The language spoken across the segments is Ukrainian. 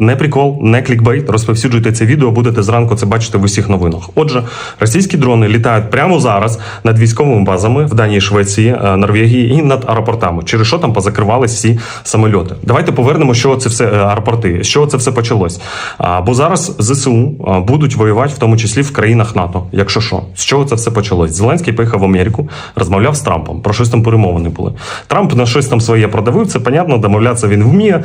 Не прикол, не клікбейт. Розповсюджуйте це відео, будете зранку це бачити в усіх новинах. Отже, російські дрони літають прямо зараз над військовими базами в Данії, Швеції, е, Норвегії і над аеропортами. Через що там позакривались всі самольоти. Давайте повернемо, що це все е, аеропорти, чого це все почалось. Бо зараз ЗСУ будуть воювати, в тому числі в країнах НАТО. Якщо що, з чого це все почалось? Зеленський поїхав в Америку, розмовляв з Трампом. Про щось там перемовини були. Трамп на щось там своє продавив. Це понятно, домовлятися він вміє.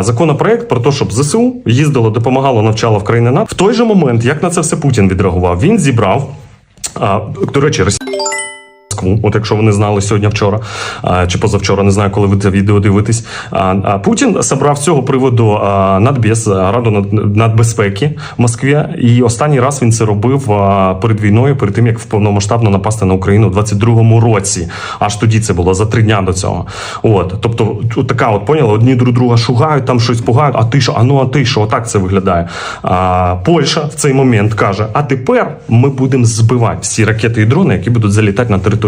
Законопроект про те, щоб ЗСУ їздило, допомагало, навчало в країни НАТО. В той же момент, як на це все Путін відреагував, він зібрав. А, до речі, Москву, от якщо вони знали сьогодні, вчора чи позавчора, не знаю, коли ви це відео дивитесь. Путін собрав цього приводу а, Раду над- нацбезпеки в Москві. І останній раз він це робив перед війною, перед тим як повномасштабно напасти на Україну у 22-му році. Аж тоді це було за три дня до цього. От, тобто, така, от поняли, одні друг друга шугають, там щось пугають. А ти що? А ну а ти що? Отак це виглядає. А, Польща в цей момент каже: а тепер ми будемо збивати всі ракети і дрони, які будуть залітати на територію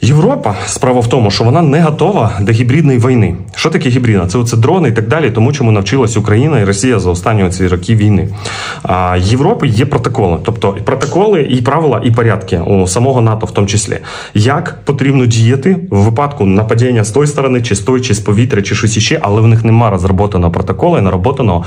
Європа справа в тому, що вона не готова до гібридної війни. Що таке гібридна? Це оце дрони і так далі, тому чому навчилась Україна і Росія за останні ці роки війни. А Європи є протоколи, тобто протоколи, і правила, і порядки у самого НАТО, в тому числі, як потрібно діяти в випадку нападіння з тої сторони, чи з тої, чи з повітря, чи щось іще, але в них немає розроботаного протоколу і нароботаного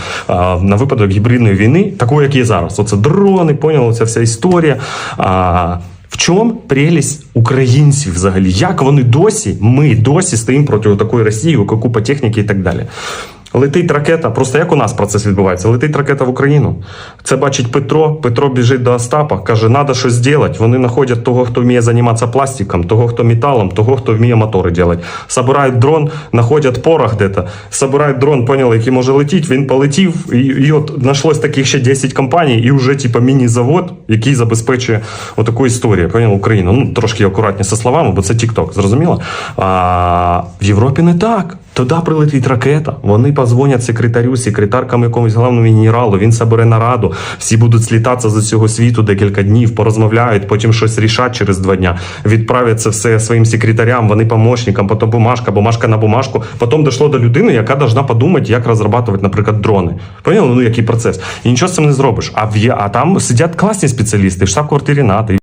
на випадок гібридної війни, такої, як є зараз. Оце дрони, поняли, ця вся історія. А, чому прелість українців взагалі? Як вони досі, ми досі стоїмо проти такої Росії, купа техніки і так далі. Летить ракета, просто як у нас процес відбувається? Летить ракета в Україну. Це бачить Петро. Петро біжить до Остапа, каже, треба щось зробити. Вони знаходять того, хто вміє займатися пластиком, того, хто металом, того, хто вміє мотори робити. Собирають дрон, знаходять порох де-то, собирають дрон, поняли, який може летіти, він полетів, і, і от знайшлось таких ще 10 компаній, і вже типа міні-завод, який забезпечує отаку історію. Поняли, Україну. Ну, трошки акуратні зі словами, бо це TikTok, зрозуміло? А в Європі не так. Туди прилетить ракета. Вони позвонять секретарю, секретаркам якомусь головному генералу. Він собере нараду. Всі будуть слітатися з усього світу декілька днів, порозмовляють, потім щось рішать через два дня. Відправлять це все своїм секретарям, вони помощникам, потім бумажка, бумажка на бумажку. Потім дійшло до людини, яка должна подумати, як розробляти, наприклад, дрони. Поняли? Ну який процес? І нічого з цим не зробиш. А в а там сидять класні спеціалісти, штаб-квартирі НАТО.